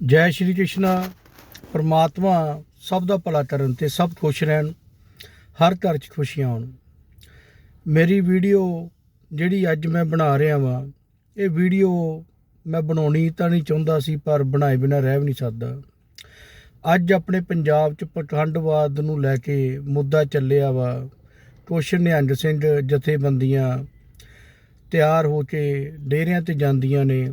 ਜੈ ਸ਼੍ਰੀ ਕ੍ਰਿਸ਼ਨਾ, ਪਰਮਾਤਮਾ ਸਭ ਦਾ ਭਲਾ ਕਰਨ ਤੇ ਸਭ ਖੁਸ਼ ਰਹਿਣ, ਹਰ ਘਰ 'ਚ ਖੁਸ਼ੀਆਂ ਆਉਣ ਮੇਰੀ ਵੀਡੀਓ ਜਿਹੜੀ ਅੱਜ ਮੈਂ ਬਣਾ ਰਿਹਾ ਵਾਂ, ਇਹ ਵੀਡੀਓ ਮੈਂ ਬਣਾਉਣੀ ਤਾਂ ਨਹੀਂ ਚਾਹੁੰਦਾ ਸੀ, ਪਰ ਬਣਾਏ ਬਿਨਾ ਰਹਿ ਵੀ ਨਹੀਂ ਸਕਦਾ। ਅੱਜ ਆਪਣੇ ਪੰਜਾਬ 'ਚ ਪਖੰਡਵਾਦ ਨੂੰ ਲੈ ਕੇ ਮੁੱਦਾ ਚੱਲਿਆ ਵਾ। ਕੁਛ ਨਿਹੰਗ ਸਿੰਘ ਜਥੇਬੰਦੀਆਂ ਤਿਆਰ ਹੋ ਕੇ ਡੇਰਿਆਂ ਤੇ ਜਾਂਦੀਆਂ ਨੇ।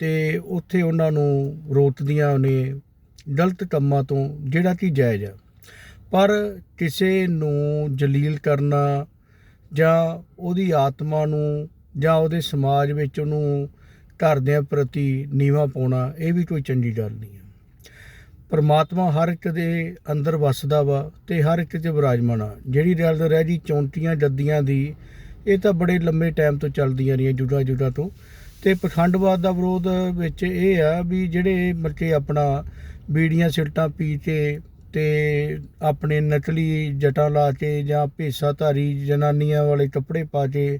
ਅਤੇ ਉੱਥੇ ਉਹਨਾਂ ਨੂੰ ਰੋਕਦੀਆਂ ਨੇ ਗਲਤ ਕੰਮਾਂ ਤੋਂ, ਜਿਹੜਾ ਕਿ ਜਾਇਜ਼ ਆ। ਪਰ ਕਿਸੇ ਨੂੰ ਜਲੀਲ ਕਰਨਾ ਜਾਂ ਉਹਦੀ ਆਤਮਾ ਨੂੰ ਜਾਂ ਉਹਦੇ ਸਮਾਜ ਵਿੱਚ ਉਹਨੂੰ ਘਰਦਿਆਂ ਪ੍ਰਤੀ ਨੀਵਾ ਪਾਉਣਾ, ਇਹ ਵੀ ਕੋਈ ਚੰਗੀ ਗੱਲ ਨਹੀਂ ਹੈ ਪਰਮਾਤਮਾ ਹਰ ਇੱਕ ਦੇ ਅੰਦਰ ਵਸਦਾ ਵਾ ਤੇ ਹਰ ਇੱਕ 'ਚ ਵਿਰਾਜਮਾਨ ਆ। ਜਿਹੜੀ ਗੱਲ ਰਹਿ ਜੀ ਚੌਂਟੀਆਂ, ਜੱਦੀਆਂ ਦੀ, ਇਹ ਤਾਂ ਬੜੇ ਲੰਮੇ ਟਾਈਮ ਤੋਂ ਚੱਲਦੀਆਂ ਰਹੀਆਂ ਜੁਗਾ ਜੁਗਾ ਤੋਂ। ਤੇ ਪਖੰਡਵਾਦ ਦਾ ਵਿਰੋਧ ਵਿੱਚ ਇਹ ਆ ਵੀ ਜਿਹੜੇ ਮਤਲਬ ਆਪਣਾ ਬੀੜੀਆਂ ਸਿਲਟਾਂ ਪੀ ਕੇ ਤੇ ਆਪਣੇ ਨਕਲੀ ਜਟਾਂ ਲਾ ਕੇ ਜਾਂ ਭੇਸਾਧਾਰੀ ਜਨਾਨੀਆਂ ਵਾਲੇ ਕੱਪੜੇ ਪਾ ਕੇ,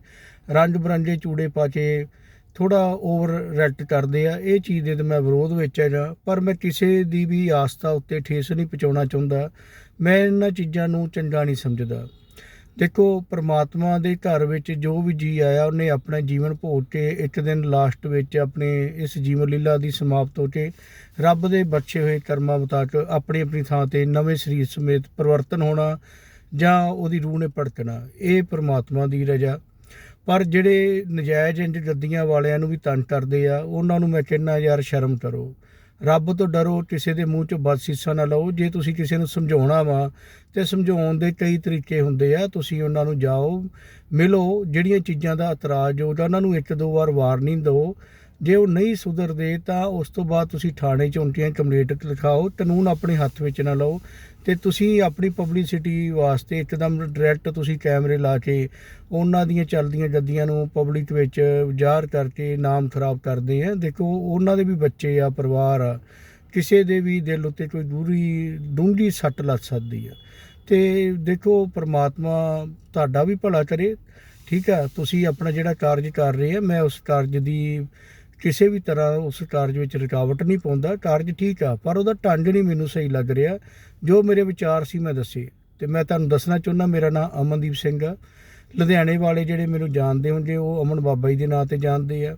ਰੰਗ ਬਰੰਗੇ ਚੂੜੇ ਪਾ ਕੇ ਥੋੜਾ ਓਵਰ ਰੈਕਟ ਕਰਦੇ ਆ, ਇਹ ਚੀਜ਼ ਦੇ ਤੇ ਮੈਂ ਵਿਰੋਧ ਵਿੱਚ ਹੈਗਾ। ਪਰ ਮੈਂ ਕਿਸੇ ਦੀ ਵੀ ਆਸਥਾ ਉੱਤੇ ਠੇਸ ਨਹੀਂ ਪਹੁੰਚਾਉਣਾ ਚਾਹੁੰਦਾ। ਮੈਂ ਇਹਨਾਂ ਚੀਜ਼ਾਂ ਨੂੰ ਚੰਗਾ ਨਹੀਂ ਸਮਝਦਾ। ਦੇਖੋ, ਪਰਮਾਤਮਾ ਦੇ ਘਰ ਵਿੱਚ ਜੋ ਵੀ ਜੀ ਆਇਆ, ਉਹਨੇ ਆਪਣਾ ਜੀਵਨ ਭੋਗ ਕੇ ਇੱਕ ਦਿਨ ਲਾਸਟ ਵਿੱਚ ਆਪਣੇ ਇਸ ਜੀਵਨ ਲੀਲਾ ਦੀ ਸਮਾਪਤ ਹੋ ਕੇ ਰੱਬ ਦੇ ਬਖਸ਼ੇ ਹੋਏ ਕਰਮਾਂ ਮੁਤਾਬਕ ਆਪਣੀ ਆਪਣੀ ਥਾਂ ਤੇ ਨਵੇਂ ਸਰੀਰ ਸਮੇਤ ਪਰਿਵਰਤਨ ਹੋਣਾ ਜਾਂ ਉਹਦੀ ਰੂਹ ਨੇ ਭੜਕਣਾ, ਇਹ ਪਰਮਾਤਮਾ ਦੀ ਰਜ਼ਾ। ਪਰ ਜਿਹੜੇ ਨਜਾਇਜ਼ ਇੰਜ ਗੱਦੀਆਂ ਵਾਲਿਆਂ ਨੂੰ ਵੀ ਤੰਗ ਕਰਦੇ ਆ, ਉਹਨਾਂ ਨੂੰ ਮੈਂ ਕਹਿੰਦਾ, ਯਾਰ ਸ਼ਰਮ ਕਰੋ। ਰੱਬ ਤੋਂ ਡਰੋ, ਕਿਸੇ ਦੇ ਮੂੰਹ ਚੋਂ ਬਦਸ਼ੀਸਾਂ ਨਾ ਲਓ। ਜੇ ਤੁਸੀਂ ਕਿਸੇ ਨੂੰ ਸਮਝਾਉਣਾ ਵਾ, ਤੇ ਸਮਝਾਉਣ ਦੇ ਕਈ ਤਰੀਕੇ ਹੁੰਦੇ ਆ। ਤੁਸੀਂ ਉਹਨਾਂ ਨੂੰ ਜਾਓ, ਮਿਲੋ, ਜਿਹੜੀਆਂ ਚੀਜ਼ਾਂ ਦਾ ਇਤਰਾਜ਼ ਹੋ, ਜਾਂ ਉਹਨਾਂ ਨੂੰ ਇੱਕ ਦੋ ਵਾਰ ਵਾਰਨਿੰਗ ਦਿਓ। ਜੇ ਉਹ ਨਹੀਂ ਸੁਧਰਦੇ, ਤਾਂ ਉਸ ਤੋਂ ਬਾਅਦ ਤੁਸੀਂ ਥਾਣੇ 'ਚ ਚੌਂਕੀਆਂ ਕੰਪਲੇਂਟ ਲਿਖਾਓ, ਕਾਨੂੰਨ ਆਪਣੇ ਹੱਥ ਵਿੱਚ ਨਾ ਲਓ। ਤੇ ਤੁਸੀਂ ਆਪਣੀ ਪਬਲਿਸਿਟੀ ਵਾਸਤੇ ਇੱਕਦਮ ਡਾਇਰੈਕਟ ਤੁਸੀਂ ਕੈਮਰੇ ਲਾ ਕੇ ਉਹਨਾਂ ਦੀਆਂ ਚੱਲਦੀਆਂ ਗੱਦੀਆਂ ਨੂੰ ਪਬਲਿਕ ਵਿੱਚ ਜ਼ਾਹਰ ਕਰਕੇ ਨਾਮ ਖਰਾਬ ਕਰਦੇ ਆ। ਦੇਖੋ, ਉਹਨਾਂ ਦੇ ਵੀ ਬੱਚੇ ਆ, ਪਰਿਵਾਰ ਆ, ਕਿਸੇ ਦੇ ਵੀ ਦਿਲ ਉੱਤੇ ਕੋਈ ਦੂਰੀ ਡੂੰਘੀ ਸੱਟ ਲੱਗ ਸਕਦੀ ਆ। ਤੇ ਦੇਖੋ, ਪ੍ਰਮਾਤਮਾ ਤੁਹਾਡਾ ਵੀ ਭਲਾ ਕਰੇ, ਠੀਕ ਆ? ਤੁਸੀਂ ਆਪਣਾ ਜਿਹੜਾ ਕਾਰਜ ਕਰ ਰਹੇ ਆ, ਮੈਂ ਉਸ ਕਾਰਜ ਦੀ ਕਿਸੇ ਵੀ ਤਰ੍ਹਾਂ ਉਸ ਟਾਰਜ ਵਿੱਚ ਰੁਕਾਵਟ ਨਹੀਂ ਪਾਉਂਦਾ, ਟਾਰਜ ਠੀਕ ਆ, ਪਰ ਉਹਦਾ ਢੰਗ ਨਹੀਂ ਮੈਨੂੰ ਸਹੀ ਲੱਗ ਰਿਹਾ। ਜੋ ਮੇਰੇ ਵਿਚਾਰ ਸੀ ਮੈਂ ਦੱਸੇ। ਤੇ ਮੈਂ ਤੁਹਾਨੂੰ ਦੱਸਣਾ ਚਾਹੁੰਦਾ, ਮੇਰਾ ਨਾਮ ਅਮਨਦੀਪ ਸਿੰਘ ਆ। ਲੁਧਿਆਣੇ ਵਾਲੇ ਜਿਹੜੇ ਮੈਨੂੰ ਜਾਣਦੇ ਹੋਣਗੇ, ਉਹ ਅਮਨ ਬਾਬਾ ਜੀ ਦੇ ਨਾਂ ਤੇ ਜਾਣਦੇ ਆ।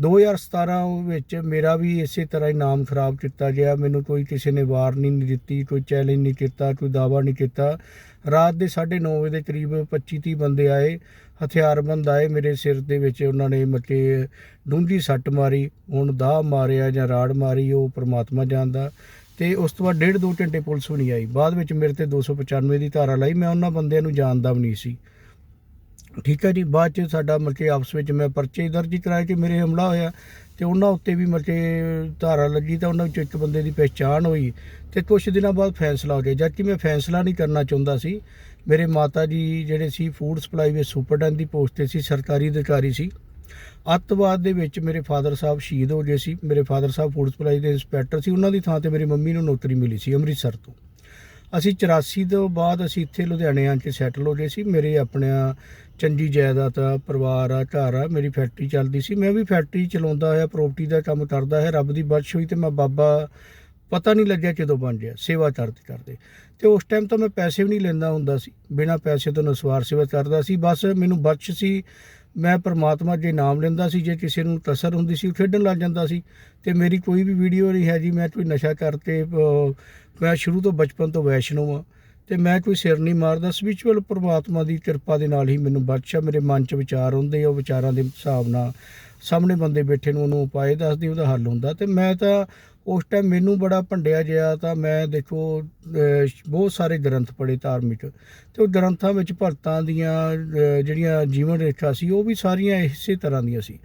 2017 ਵਿੱਚ ਮੇਰਾ ਵੀ ਇਸੇ ਤਰ੍ਹਾਂ ਹੀ ਨਾਮ ਖਰਾਬ ਕੀਤਾ ਗਿਆ। ਮੈਨੂੰ ਕੋਈ ਕਿਸੇ ਨੇ ਵਾਰਨਿੰਗ ਨਹੀਂ ਦਿੱਤੀ, ਕੋਈ ਚੈਲੰਜ ਨਹੀਂ ਕੀਤਾ, ਕੋਈ ਦਾਵਾ ਨਹੀਂ ਕੀਤਾ। ਰਾਤ ਦੇ 9:30 ਵਜੇ ਦੇ ਕਰੀਬ 25-30 ਬੰਦੇ ਆਏ। ਹਥਿਆਰਬੰਦ ਆਏ ਮੇਰੇ ਸਿਰ ਦੇ ਵਿੱਚ। ਉਹਨਾਂ ਨੇ ਮੱਕੇ ਡੂੰਘੀ ਸੱਟ ਮਾਰੀ, ਹੁਣ ਦਾਹ ਮਾਰਿਆ ਜਾਂ ਰਾੜ ਮਾਰੀ, ਉਹ ਪ੍ਰਮਾਤਮਾ ਜਾਣਦਾ। ਤੇ ਉਸ ਤੋਂ ਬਾਅਦ ਡੇਢ ਦੋ ਘੰਟੇ ਪੁਲਿਸ ਵੀ ਨਹੀਂ ਆਈ। ਬਾਅਦ ਵਿੱਚ ਮੇਰੇ ਤੇ 295 ਦੀ ਧਾਰਾ ਲਾਈ, ਮੈਂ ਉਹਨਾਂ ਬੰਦਿਆਂ ਨੂੰ ਜਾਣਦਾ ਵੀ ਨਹੀਂ ਸੀ। ਠੀਕ ਹੈ ਜੀ, ਬਾਅਦ ਚ ਸਾਡਾ ਮਤਲਬ ਆਪਸ ਵਿੱਚ ਮੈਂ ਪਰਚੇ ਦਰਜ ਕਰਾਏ ਕਿ ਮੇਰੇ ਹਮਲਾ ਹੋਇਆ ਤੇ ਉਹਨਾਂ ਉੱਤੇ ਵੀ ਮਤਲਬ ਧਾਰਾ ਲੱਗੀ ਤਾਂ ਉਹਨਾਂ ਵਿੱਚੋਂ ਇੱਕ ਬੰਦੇ ਦੀ ਪਛਾਣ ਹੋਈ ਤੇ ਕੁਝ ਦਿਨਾਂ ਬਾਅਦ ਫੈਸਲਾ ਹੋ ਗਿਆ। ਜਦ ਕਿ ਮੈਂ ਫੈਸਲਾ ਨਹੀਂ ਕਰਨਾ ਚਾਹੁੰਦਾ ਸੀ ਮੇਰੇ ਮਾਤਾ ਜੀ ਜਿਹੜੇ ਸੀ ਫੂਡ ਸਪਲਾਈ ਵਿੱਚ ਸੁਪਰਡੈਂਟ ਦੀ ਪੋਸਟ ਤੇ ਸੀ, ਸਰਕਾਰੀ ਅਧਿਕਾਰੀ ਸੀ। ਅੱਤਵਾਦ ਦੇ ਵਿੱਚ ਮੇਰੇ ਫਾਦਰ ਸਾਹਿਬ ਸ਼ਹੀਦ ਹੋ ਗਏ ਸੀ। ਮੇਰੇ ਫਾਦਰ ਸਾਹਿਬ ਫੂਡ ਸਪਲਾਈ ਦੇ ਇੰਸਪੈਕਟਰ ਸੀ। ਉਹਨਾਂ ਦੀ ਥਾਂ ਤੇ ਮੇਰੀ ਮੰਮੀ ਨੂੰ ਨੌਕਰੀ ਮਿਲੀ ਸੀ ਅੰਮ੍ਰਿਤਸਰ ਤੋਂ। ਅਸੀਂ 84 ਤੋਂ ਬਾਅਦ ਅਸੀਂ ਇੱਥੇ ਲੁਧਿਆਣੇ ਆਂ ਕੇ ਸੈਟਲ ਹੋ ਗਏ ਸੀ। ਮੇਰੇ ਆਪਣਾ ਚੰਗੀ ਜਾਇਦਾਦ ਆ, ਪਰਿਵਾਰ ਆ, ਘਰ ਆ, ਮੇਰੀ ਫੈਕਟਰੀ ਚੱਲਦੀ ਸੀ। ਮੈਂ ਵੀ ਫੈਕਟਰੀ ਚਲਾਉਂਦਾ ਹੋਇਆ ਪ੍ਰਾਪਰਟੀ ਦਾ ਕੰਮ ਕਰਦਾ ਹੈ ਰੱਬ ਦੀ ਬਖਸ਼ ਹੋਈ ਤੇ ਮੈਂ ਬਾਬਾ ਪਤਾ ਨਹੀਂ ਲੱਗਿਆ ਜਦੋਂ ਬਣ ਗਿਆ ਸੇਵਾ ਕਰਦੇ ਕਰਦੇ ਤੇ ਉਸ ਟਾਈਮ ਤਾਂ ਮੈਂ ਪੈਸੇ ਵੀ ਨਹੀਂ ਲੈਂਦਾ ਹੁੰਦਾ ਸੀ, ਬਿਨਾਂ ਪੈਸੇ ਤੋਂ ਨਸਵਾਰ ਸੇਵਾ ਕਰਦਾ ਸੀ, ਬਸ ਮੈਨੂੰ ਬਖਸ਼ ਸੀ, ਮੈਂ ਪਰਮਾਤਮਾ ਜੇ ਨਾਮ ਲੈਂਦਾ ਸੀ, ਜੇ ਕਿਸੇ ਨੂੰ ਤਸਰ ਹੁੰਦੀ ਸੀ, ਉਹ ਖੇਡਣ ਲੱਗ ਜਾਂਦਾ ਸੀ। ਤੇ ਮੇਰੀ ਕੋਈ ਵੀ ਵੀਡੀਓ ਨਹੀਂ ਹੈ ਜੀ, ਮੈਂ ਕੋਈ ਨਸ਼ਾ ਕਰਤੇ ਮੈਂ ਸ਼ੁਰੂ ਤੋਂ ਬਚਪਨ ਤੋਂ ਵੈਸ਼ਨੋ ਆ ਤੇ ਮੈਂ ਕੋਈ ਸਿਰ ਨਹੀਂ ਮਾਰਦਾ ਸਪਿਰਚੁਅਲ ਪਰਮਾਤਮਾ ਦੀ ਕਿਰਪਾ ਦੇ ਨਾਲ ਹੀ ਮੈਨੂੰ ਬਖਸ਼ਾ ਮੇਰੇ ਮਨ 'ਚ ਵਿਚਾਰ ਹੁੰਦੇ ਆ, ਉਹ ਵਿਚਾਰਾਂ ਦੇ ਹਿਸਾਬ ਨਾਲ ਸਾਹਮਣੇ ਬੰਦੇ ਬੈਠੇ ਨੂੰ ਉਹਨੂੰ ਉਪਾਏ ਦੱਸਦੀ ਉਹਦਾ ਹੱਲ ਹੁੰਦਾ। ਤੇ ਮੈਂ ਤਾਂ ਉਸ ਟਾਈਮ ਮੈਨੂੰ ਬੜਾ ਭੰਡਿਆ ਜਿਆ ਤਾਂ ਮੈਂ ਦੇਖੋ ਬਹੁਤ ਸਾਰੇ ਗ੍ਰੰਥ ਪੜ੍ਹੇ ਧਾਰਮਿਕ ਤੇ ਉਹ ਗ੍ਰੰਥਾਂ ਵਿੱਚ ਭਗਤਾਂ ਦੀਆਂ ਜਿਹੜੀਆਂ ਜੀਵਨ ਰੇਖਾ ਸੀ, ਉਹ ਵੀ ਸਾਰੀਆਂ ਇਸੇ ਤਰ੍ਹਾਂ ਦੀਆਂ ਸੀ।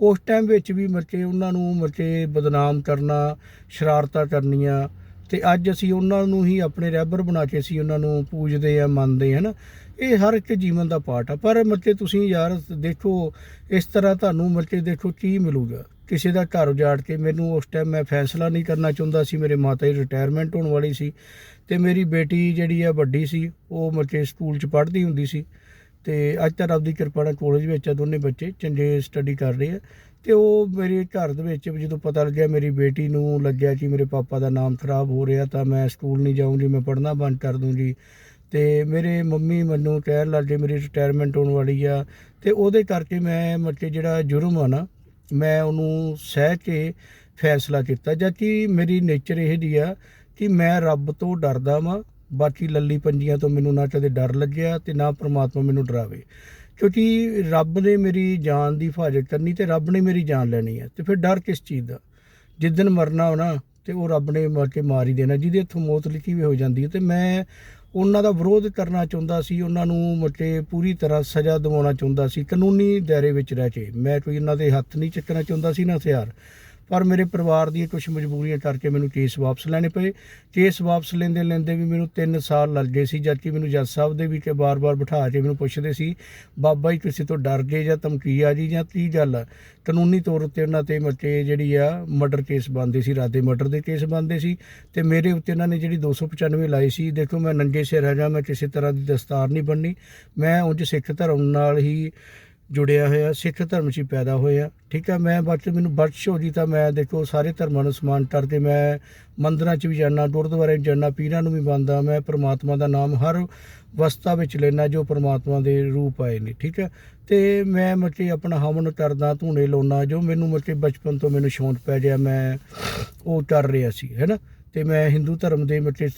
ਉਸ ਟਾਈਮ ਵਿੱਚ ਵੀ ਮਰਕੇ ਉਹਨਾਂ ਨੂੰ ਮਰਕੇ ਬਦਨਾਮ ਕਰਨਾ, ਸ਼ਰਾਰਤਾਂ ਕਰਨੀਆਂ ਤੇ ਅੱਜ ਅਸੀਂ ਉਹਨਾਂ ਨੂੰ ਹੀ ਆਪਣੇ ਰਹਿਬਰ ਬਣਾ ਕੇ ਅਸੀਂ ਉਹਨਾਂ ਨੂੰ ਪੂਜਦੇ ਆ ਮੰਨਦੇ ਹਨ? ਇਹ ਹਰ ਇੱਕ ਜੀਵਨ ਦਾ ਪਾਰਟ ਆ। ਪਰ ਮਰਕੇ ਤੁਸੀਂ ਯਾਰ ਦੇਖੋ, ਇਸ ਤਰ੍ਹਾਂ ਤੁਹਾਨੂੰ ਮਰਕੇ ਦੇਖੋ ਕੀ ਮਿਲੂਗਾ? ਕਿਸੇ ਦਾ ਘਰ ਉਜਾੜ ਕੇ ਮੈਨੂੰ ਉਸ ਟਾਈਮ ਮੈਂ ਫੈਸਲਾ ਨਹੀਂ ਕਰਨਾ ਚਾਹੁੰਦਾ ਸੀ, ਮੇਰੇ ਮਾਤਾ ਜੀ ਰਿਟਾਇਰਮੈਂਟ ਹੋਣ ਵਾਲੀ ਸੀ ਤੇ ਮੇਰੀ ਬੇਟੀ ਜਿਹੜੀ ਆ ਵੱਡੀ ਸੀ, ਉਹ ਮਰਕੇ ਸਕੂਲ 'ਚ ਪੜ੍ਹਦੀ ਹੁੰਦੀ ਸੀ ਤੇ ਅੱਜ ਤਾਂ ਰੱਬ ਦੀ ਕਿਰਪਾ ਨਾਲ ਕਾਲਜ ਵਿੱਚ ਆ ਦੋਨੇ ਬੱਚੇ ਚੰਗੇ ਸਟੱਡੀ ਕਰ ਰਹੇ ਆ ਤੇ ਉਹ ਮੇਰੇ ਘਰ ਦੇ ਵਿੱਚ ਜਦੋਂ ਪਤਾ ਲੱਗਿਆ ਮੇਰੀ ਬੇਟੀ ਨੂੰ ਲੱਗਿਆ ਕਿ ਮੇਰੇ ਪਾਪਾ ਦਾ ਨਾਮ ਖਰਾਬ ਹੋ ਰਿਹਾ ਤਾਂ ਮੈਂ ਸਕੂਲ ਨਹੀਂ ਜਾਊਂਗੀ ਮੈਂ ਪੜ੍ਹਨਾ ਬੰਦ ਕਰ ਦੂੰਗੀ ਤੇ ਮੇਰੇ ਮੰਮੀ ਮੈਨੂੰ ਕਹਿਣ ਲੱਗੇ ਮੇਰੀ ਰਿਟਾਇਰਮੈਂਟ ਹੋਣ ਵਾਲੀ ਆ ਤੇ ਉਹਦੇ ਕਰਕੇ ਮੈਂ ਮਤਲਬ ਜਿਹੜਾ ਜੁਰਮ ਆ ਨਾ ਮੈਂ ਉਹਨੂੰ ਸਹਿ ਕੇ ਫੈਸਲਾ ਕੀਤਾ ਜਦ ਕਿ ਮੇਰੀ ਨੇਚਰ ਇਹ ਦੀ ਆ ਕਿ ਮੈਂ ਰੱਬ ਤੋਂ ਡਰਦਾ ਵਾਂ, ਬਾਕੀ ਲੱਲੀ ਪੰਜੀਆਂ ਤੋਂ ਮੈਨੂੰ ਨਾ ਕਦੇ ਡਰ ਲੱਗਿਆ ਤੇ ਨਾ ਪ੍ਰਮਾਤਮਾ ਮੈਨੂੰ ਡਰਾਵੇ। ਕਿਉਂਕਿ ਰੱਬ ਨੇ ਮੇਰੀ ਜਾਨ ਦੀ ਹਿਫਾਜ਼ਤ ਕਰਨੀ ਤੇ ਰੱਬ ਨੇ ਮੇਰੀ ਜਾਨ ਲੈਣੀ ਹੈ ਤੇ ਫਿਰ ਡਰ ਕਿਸ ਚੀਜ਼ ਦਾ? ਜਿਸ ਦਿਨ ਮਰਨਾ ਹੋਣਾ ਤੇ ਉਹ ਰੱਬ ਨੇ ਮਾਰ ਕੇ ਮਾਰ ਹੀ ਦੇਣਾ, ਜਿਹਦੇ ਹੱਥੋਂ ਮੌਤ ਲਿਖੀ ਵੀ ਹੋ ਜਾਂਦੀ ਹੈ ਤੇ ਮੈਂ ਉਹਨਾਂ ਦਾ ਵਿਰੋਧ ਕਰਨਾ ਚਾਹੁੰਦਾ ਸੀ, ਉਹਨਾਂ ਨੂੰ ਮਤੇ ਪੂਰੀ ਤਰ੍ਹਾਂ ਸਜ਼ਾ ਦਿਵਾਉਣਾ ਚਾਹੁੰਦਾ ਸੀ, ਕਾਨੂੰਨੀ ਦਾਇਰੇ ਵਿੱਚ ਰਹਿ ਕੇ। ਮੈਂ ਕੋਈ ਉਹਨਾਂ ਦੇ ਹੱਥ ਨਹੀਂ ਚੱਕਣਾ ਚਾਹੁੰਦਾ ਸੀ ਨਾ ਹਥਿਆਰ। ਪਰ ਮੇਰੇ ਪਰਿਵਾਰ ਦੀਆਂ ਕੁਝ ਮਜਬੂਰੀਆਂ ਕਰਕੇ ਮੈਨੂੰ ਕੇਸ ਵਾਪਸ ਲੈਣੇ ਪਏ। ਕੇਸ ਵਾਪਸ ਲੈਂਦੇ ਲੈਂਦੇ ਵੀ ਮੈਨੂੰ 3 ਸਾਲ ਲੱਗ ਗਏ ਸੀ ਜਦ ਕਿ ਮੈਨੂੰ ਜੱਜ ਸਾਹਿਬ ਦੇ ਵੀ ਕਿ ਬਾਰ-ਬਾਰ ਬਿਠਾ ਕੇ ਮੈਨੂੰ ਪੁੱਛਦੇ ਸੀ, ਬਾਬਾ ਜੀ ਕਿਸੇ ਤੋਂ ਡਰ ਗਏ ਜਾਂ ਧਮਕੀ ਆ ਜੀ ਜਾਂ ਕੀ ਗੱਲ ਆ? ਕਾਨੂੰਨੀ ਤੌਰ ਉੱਤੇ ਉਹਨਾਂ ਤੇ ਮਤੇ ਜਿਹੜੀ ਆ, ਮਰਡਰ ਕੇਸ ਬੰਦੇ ਸੀ ਰਾਦੇ ਮਰਡਰ ਦੇ ਕੇਸ ਬੰਦੇ ਸੀ। ਤੇ ਮੇਰੇ ਉੱਤੇ ਇਹਨਾਂ ਨੇ ਜਿਹੜੀ 295 ਲਾਈ ਸੀ, ਦੇਖੋ, ਮੈਂ ਨੰਗੇ ਸਿਰ ਹੈਗਾ, ਮੈਂ ਕਿਸੇ ਤਰ੍ਹਾਂ ਦੀ ਦਸਤਾਰ ਨਹੀਂ ਬੰਨੀ ਮੈਂ ਉਂਝ ਸਿੱਖ ਧਰਮ ਨਾਲ ਹੀ ਜੁੜਿਆ ਹੋਇਆ, ਸਿੱਖ ਧਰਮ 'ਚ ਹੀ ਪੈਦਾ ਹੋਇਆ। ਠੀਕ ਹੈ ਮੈਂ ਬਚ ਮੈਨੂੰ ਬਖਸ਼ ਹੋ ਜੀ ਤਾਂ ਮੈਂ ਦੇਖੋ ਸਾਰੇ ਧਰਮਾਂ ਨੂੰ ਸਮਾਨ ਕਰਦੇ ਮੈਂ ਮੰਦਰਾਂ 'ਚ ਵੀ ਜਾਣਾ ਗੁਰਦੁਆਰੇ 'ਚ ਜਾਣਾ ਪੀਰਾਂ ਨੂੰ ਵੀ ਮੰਨਦਾ ਮੈਂ ਪ੍ਰਮਾਤਮਾ ਦਾ ਨਾਮ ਹਰ ਵਸਤਾ ਵਿੱਚ ਲੈਣਾ ਜੋ ਪ੍ਰਮਾਤਮਾ ਦੇ ਰੂਪ ਆਏ ਨੇ। ਠੀਕ ਹੈ ਤੇ ਮੈਂ ਮੱਚੇ ਆਪਣਾ ਹਵਨ ਕਰਦਾ ਧੂਣੇ ਲਾਉਣਾ ਜੋ ਮੈਨੂੰ ਮੱਚੇ ਬਚਪਨ ਤੋਂ ਮੈਨੂੰ ਸ਼ੌਂਕ ਪੈ ਗਿਆ, ਮੈਂ ਉਹ ਕਰ ਰਿਹਾ ਸੀ ਹੈਨਾ ਤੇ ਮੈਂ ਹਿੰਦੂ ਧਰਮ ਦੇ ਮੱਚੇ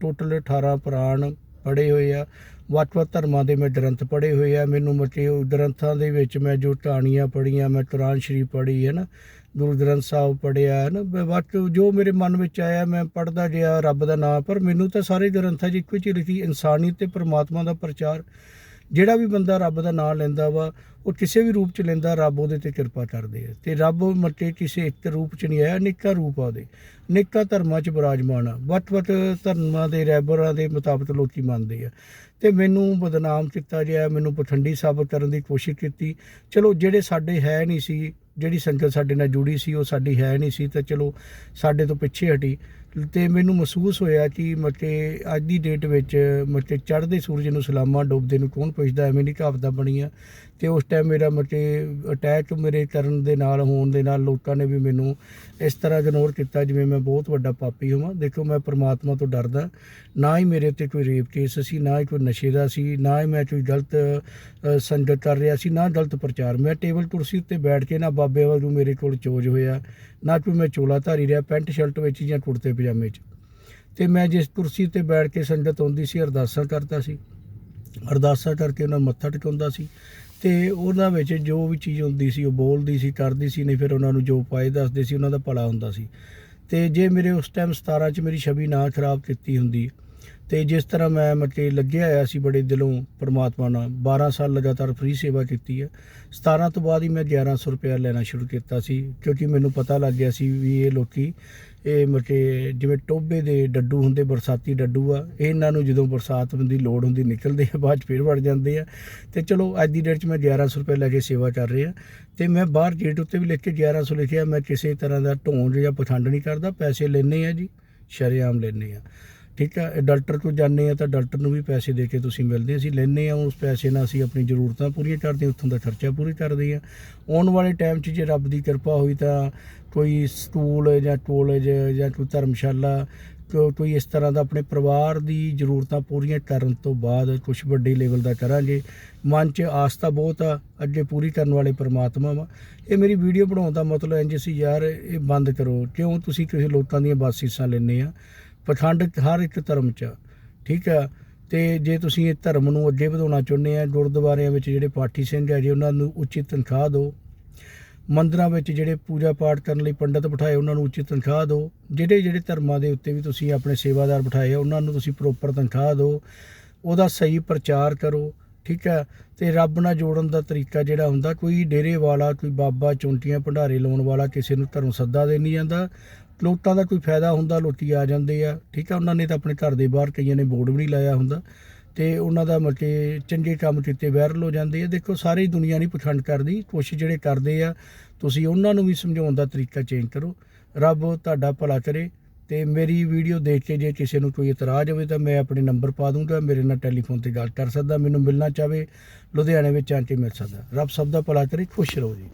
ਟੋਟਲ 18 ਪੁਰਾਣ ਪੜ੍ਹੇ ਹੋਏ ਆ। ਵੱਖ-ਵੱਖ ਧਰਮਾਂ ਦੇ ਮੈਂ ਗ੍ਰੰਥ ਪੜ੍ਹੇ ਹੋਏ ਆ। ਮੈਨੂੰ ਮਤੇ ਗ੍ਰੰਥਾਂ ਦੇ ਵਿੱਚ ਮੈਂ ਜੋ ਟਾਣੀਆਂ ਪੜ੍ਹੀਆਂ, ਮੈਂ ਕੁਰਾਨ ਸ਼ਰੀਫ ਪੜ੍ਹੀ, ਹੈ ਨਾ? ਗੁਰੂ ਗ੍ਰੰਥ ਸਾਹਿਬ ਪੜ੍ਹਿਆ, ਹੈ ਨਾ? ਮੈਂ ਜੋ ਮੇਰੇ ਮਨ ਵਿੱਚ ਆਇਆ, ਮੈਂ ਪੜ੍ਹਦਾ ਗਿਆ ਰੱਬ ਦਾ ਨਾਮ, ਪਰ ਮੈਨੂੰ ਤਾਂ ਸਾਰੇ ਗ੍ਰੰਥਾਂ 'ਚ ਇੱਕੋ ਹੀ ਚੀਜ਼ ਲਿਖੀ, ਇਨਸਾਨੀਅਤ ਤੇ ਪਰਮਾਤਮਾ ਦਾ ਪ੍ਰਚਾਰ ਜਿਹੜਾ ਵੀ ਬੰਦਾ ਰੱਬ ਦਾ ਨਾਮ ਲੈਂਦਾ ਵਾ, ਉਹ ਕਿਸੇ ਵੀ ਰੂਪ ਚ ਲੈਂਦਾ, ਰੱਬ ਉਹਦੇ ਤੇ ਕਿਰਪਾ ਕਰਦੇ ਆ ਤੇ ਰੱਬ ਮੱਤੇ ਕਿਸੇ ਇੱਕ ਰੂਪ ਚ ਨਹੀਂ ਆਇਆ ਨਿੱਕਾ ਰੂਪ ਆ ਉਹਦੇ। ਨਿੱਕਾ ਧਰਮਾਂ ਚ ਬਿਰਾਜਮਾਨ ਆ। ਵੱਖ-ਵੱਖ ਧਰਮਾਂ ਦੇ ਰੈਬਰਾਂ ਦੇ ਮੁਤਾਬਕ ਲੋਕੀ ਮੰਨਦੇ ਆ। ਤੇ ਮੈਨੂੰ ਬਦਨਾਮ ਕੀਤਾ ਗਿਆ, ਮੈਨੂੰ ਪਖੰਡੀ ਸਾਬਤ ਕਰਨ ਦੀ ਕੋਸ਼ਿਸ਼ ਕੀਤੀ। ਚਲੋ, ਜਿਹੜੇ ਸਾਡੇ ਹੈ ਨਹੀਂ ਸੀ, ਜਿਹੜੀ ਸੰਗਤ ਸਾਡੇ ਨਾਲ ਜੁੜੀ ਸੀ, ਉਹ ਸਾਡੀ ਹੈ ਨਹੀਂ ਸੀ, ਤਾਂ ਚਲੋ ਸਾਡੇ ਤੋਂ ਪਿੱਛੇ ਹਟੀ। ਤੇ ਮੈਨੂੰ ਮਹਿਸੂਸ ਹੋਇਆ ਕਿ ਮਤੇ ਅੱਜ ਦੀ ਡੇਟ ਵਿੱਚ ਮਤੇ ਚੜ੍ਹਦੇ ਸੂਰਜ ਨੂੰ ਸਲਾਮਾਂ ਡੁੱਬਦੇ ਨੂੰ ਕੌਣ ਪੁੱਛਦਾ? ਐਵੇਂ ਨਹੀਂ ਕਹਾਵਤਾਂ ਬਣੀਆਂ। ਤੇ ਉਸ ਟਾਈਮ ਮੇਰਾ ਮਤੇ ਅਟੈਚ ਮੇਰੇ ਕਰਨ ਦੇ ਨਾਲ, ਹੋਣ ਦੇ ਨਾਲ ਲੋਕਾਂ ਨੇ ਵੀ ਮੈਨੂੰ ਇਸ ਤਰ੍ਹਾਂ ਇਗਨੋਰ ਕੀਤਾ ਜਿਵੇਂ ਮੈਂ ਬਹੁਤ ਵੱਡਾ ਪਾਪੀ ਹੋਵਾਂ। ਦੇਖੋ, ਮੈਂ ਪਰਮਾਤਮਾ ਤੋਂ ਡਰਦਾ। ਨਾ ਹੀ ਮੇਰੇ ਉੱਤੇ ਕੋਈ ਰੇਪ ਕੇਸ ਸੀ, ਨਾ ਹੀ ਕੋਈ ਨਸ਼ੇ ਦਾ ਸੀ, ਨਾ ਹੀ ਮੈਂ ਕੋਈ ਗਲਤ ਸੰਗਤ ਕਰ ਰਿਹਾ ਸੀ, ਨਾ ਗਲਤ ਪ੍ਰਚਾਰ। ਮੈਂ ਟੇਬਲ ਕੁਰਸੀ ਉੱਤੇ ਬੈਠ ਕੇ ਨਾ ਬਾਬੇ ਵਾਂਗੂ ਮੇਰੇ ਕੋਲ ਚੋਜ ਹੋਇਆ, ਨਾ ਕੋਈ ਮੈਂ ਚੋਲਾ ਧਾਰੀ ਰਿਹਾ ਪੈਂਟ ਸ਼ਰਟ ਵਿੱਚ ਜਾਂ ਕੁੜਤੇ ਪਜਾਮੇ 'ਚ। ਤੇ ਮੈਂ ਜਿਸ ਕੁਰਸੀ ਤੇ ਬੈਠ ਕੇ ਸੰਗਤ ਆਉਂਦੀ ਸੀ, ਅਰਦਾਸਾਂ ਕਰਦਾ ਸੀ। ਅਰਦਾਸਾਂ ਕਰਕੇ ਉਹਨਾਂ ਨੂੰ ਮੱਥਾ ਟਿਕਾਉਂਦਾ ਸੀ। ਤੇ ਉਹਨਾਂ ਵਿੱਚ ਜੋ ਵੀ ਚੀਜ਼ ਹੁੰਦੀ ਸੀ, ਉਹ ਬੋਲਦੀ ਸੀ, ਕਰਦੀ ਸੀ, ਨਹੀਂ ਫਿਰ ਉਹਨਾਂ ਨੂੰ ਜੋ ਉਪਾਏ ਦੱਸਦੇ ਸੀ, ਉਹਨਾਂ ਦਾ ਭਲਾ ਹੁੰਦਾ ਸੀ। ਤੇ ਜੇ ਮੇਰੇ ਉਸ ਟਾਈਮ 17 ਚ ਮੇਰੀ ਛਵੀ ਨਾ ਖਰਾਬ ਕੀਤੀ ਹੁੰਦੀ, ਤੇ ਜਿਸ ਤਰ੍ਹਾਂ ਮੈਂ ਮਤੇ ਲੱਗਿਆ ਆਇਆ ਸੀ ਬੜੇ ਦਿਲੋਂ ਪਰਮਾਤਮਾ ਨਾਲ 12 ਸਾਲ ਲਗਾਤਾਰ ਫ੍ਰੀ ਸੇਵਾ ਕੀਤੀ ਹੈ। 17 ਤੋਂ ਬਾਅਦ ਹੀ ਮੈਂ 1100 ਰੁਪਏ ਲੈਣਾ ਸ਼ੁਰੂ ਕੀਤਾ ਸੀ, ਕਿਉਂਕਿ ਮੈਨੂੰ ਪਤਾ ਲੱਗ ਗਿਆ ਸੀ ਵੀ ਇਹ ਲੋਕੀ ਇਹ ਮਤੇ ਜਿਵੇਂ ਟੋਬੇ ਦੇ ਡੱਡੂ ਹੁੰਦੇ, ਬਰਸਾਤੀ ਡੱਡੂ ਆ ਇਹਨਾਂ ਨੂੰ ਜਦੋਂ ਬਰਸਾਤ ਦੀ ਲੋੜ ਹੁੰਦੀ ਨਿਕਲਦੇ ਆ, ਬਾਅਦ 'ਚ ਫੇਰ ਵੜ ਜਾਂਦੇ ਆ। ਤੇ ਚਲੋ ਅੱਜ ਦੀ ਡੇਟ 'ਚ ਮੈਂ 1100 ਰੁਪਏ ਲੈ ਕੇ ਸੇਵਾ ਕਰ ਰਿਹਾ। ਤੇ ਮੈਂ ਬਾਹਰ ਗੇਟ ਉੱਤੇ ਵੀ ਲਿਖ ਕੇ 1100 ਲਿਖਿਆ, ਮੈਂ ਕਿਸੇ ਤਰ੍ਹਾਂ ਦਾ ਢੋਂਜ ਜਾਂ ਪਖੰਡ ਨਹੀਂ ਕਰਦਾ, ਪੈਸੇ ਲੈਣੇ ਆ ਜੀ, ਸ਼ਰੇਆਮ ਲੈਣੇ ਆ। ਠੀਕ ਆ ਡਾਕਟਰ ਕੋਲ ਜਾਂਦੇ ਆ ਤਾਂ ਡਾਕਟਰ ਨੂੰ ਵੀ ਪੈਸੇ ਦੇ ਕੇ ਤੁਸੀਂ ਮਿਲਦੇ ਅਸੀਂ ਲੈਣੇ ਆ ਉਸ ਪੈਸੇ ਨਾਲ ਅਸੀਂ ਆਪਣੀ ਜ਼ਰੂਰਤਾਂ ਪੂਰੀਆਂ ਕਰਦੇ ਹਾਂ, ਉੱਥੋਂ ਦਾ ਖਰਚਾ ਪੂਰੀ ਕਰਦੇ ਆ। ਆਉਣ ਵਾਲੇ ਟਾਈਮ 'ਚ ਜੇ ਰੱਬ ਦੀ ਕਿਰਪਾ ਹੋਈ ਤਾਂ ਕੋਈ ਸਕੂਲ ਜਾਂ ਕਾਲਜ ਜਾਂ ਕੋਈ ਧਰਮਸ਼ਾਲਾ ਕੋਈ ਇਸ ਤਰ੍ਹਾਂ ਦਾ ਆਪਣੇ ਪਰਿਵਾਰ ਦੀ ਜ਼ਰੂਰਤਾਂ ਪੂਰੀਆਂ ਕਰਨ ਤੋਂ ਬਾਅਦ ਕੁਝ ਵੱਡੇ ਲੈਵਲ ਦਾ ਕਰਾਂਗੇ। ਮਨ 'ਚ ਆਸਥਾ ਬਹੁਤ ਆ ਅੱਗੇ ਪੂਰੀ ਕਰਨ ਵਾਲੇ ਪਰਮਾਤਮਾ ਵਾ। ਇਹ ਮੇਰੀ ਵੀਡੀਓ ਬਣਾਉਣ ਦਾ ਮਤਲਬ ਇੰਜ ਸੀ ਯਾਰ ਇਹ ਬੰਦ ਕਰੋ। ਕਿਉਂ ਤੁਸੀਂ ਕਿਸੇ ਲੋਕਾਂ ਦੀਆਂ ਬਾਸੀਸਾਂ ਲੈਂਦੇ ਆ? ਪਖੰਡ ਹਰ ਇੱਕ ਧਰਮ 'ਚ। ਆ, ਠੀਕ ਆ? ਤੇ ਜੇ ਤੁਸੀਂ ਇਹ ਧਰਮ ਨੂੰ ਅੱਗੇ ਵਧਾਉਣਾ ਚਾਹੁੰਦੇ ਆ ਗੁਰਦੁਆਰਿਆਂ ਵਿੱਚ ਜਿਹੜੇ ਪਾਠੀ ਸਿੰਘ ਹੈ ਜੀ ਉਹਨਾਂ ਨੂੰ ਉੱਚੀ ਤਨਖਾਹ ਦਿਓ। ਮੰਦਰਾਂ ਵਿੱਚ ਜਿਹੜੇ ਪੂਜਾ ਪਾਠ ਕਰਨ ਲਈ ਪੰਡਤ ਬਿਠਾਏ ਉਹਨਾਂ ਨੂੰ ਉੱਚੀ ਤਨਖਾਹ ਦਿਓ। ਜਿਹੜੇ ਜਿਹੜੇ ਧਰਮਾਂ ਦੇ ਉੱਤੇ ਵੀ ਤੁਸੀਂ ਆਪਣੇ ਸੇਵਾਦਾਰ ਬਿਠਾਏ ਆ ਉਹਨਾਂ ਨੂੰ ਤੁਸੀਂ ਪ੍ਰੋਪਰ ਤਨਖਾਹ ਦਿਓ। ਉਹਦਾ ਸਹੀ ਪ੍ਰਚਾਰ ਕਰੋ। ਠੀਕ ਹੈ ਤੇ ਰੱਬ ਨਾਲ ਜੋੜਨ ਦਾ ਤਰੀਕਾ ਜਿਹੜਾ ਹੁੰਦਾ ਕੋਈ ਡੇਰੇ ਵਾਲਾ ਕੋਈ ਬਾਬਾ ਚੁੰਟੀਆਂ ਭੰਡਾਰੇ ਲਾਉਣ ਵਾਲਾ ਕਿਸੇ ਨੂੰ ਧਰਮ ਸੱਦਾ ਦੇ ਨਹੀਂ ਜਾਂਦਾ। ਲੋਟਾਂ ਦਾ ਕੋਈ ਫਾਇਦਾ ਹੁੰਦਾ ਲੋਕੀ ਆ ਜਾਂਦੇ ਆ, ਠੀਕ ਆ, ਉਹਨਾਂ ਨੇ ਤਾਂ ਆਪਣੇ ਘਰ ਦੇ ਬਾਹਰ ਕਈਆਂ ਨੇ ਬੋਰਡ ਵੀ ਨਹੀਂ ਲਾਇਆ ਹੁੰਦਾ ਤੇ ਉਹਨਾਂ ਦਾ ਮਤੇ ਚੰਗੇ ਕੰਮ ਕੀਤੇ ਵਾਇਰਲ ਹੋ ਜਾਂਦੇ ਆ। ਦੇਖੋ, ਸਾਰੀ ਦੁਨੀਆ ਨਹੀਂ ਪਖੰਡ ਕਰਦੀ ਕੋਸ਼ਿਸ਼ ਜਿਹੜੇ ਕਰਦੇ ਆ, ਤੁਸੀਂ ਉਹਨਾਂ ਨੂੰ ਵੀ ਸਮਝਾਉਣ ਦਾ ਤਰੀਕਾ ਚੇਂਜ ਕਰੋ। ਰੱਬ ਤੁਹਾਡਾ ਭਲਾ ਕਰੇ ਤੇ ਮੇਰੀ ਵੀਡੀਓ ਦੇਖ ਕੇ ਜੇ ਕਿਸੇ ਨੂੰ ਕੋਈ ਇਤਰਾਜ਼ ਹੋਵੇ ਤਾਂ ਮੈਂ ਆਪਣੇ ਨੰਬਰ ਪਾ ਦੂੰਗਾ, ਮੇਰੇ ਨਾਲ ਟੈਲੀਫੋਨ ਤੇ ਗੱਲ ਕਰ ਸਕਦਾ, ਮੈਨੂੰ ਮਿਲਣਾ ਚਾਹਵੇ, ਲੁਧਿਆਣੇ ਵਿੱਚ ਆ ਕੇ ਮਿਲ ਸਕਦਾ। ਰੱਬ ਸਭ ਦਾ ਭਲਾ ਕਰੇ, ਖੁਸ਼ ਰਹੋ ਜੀ।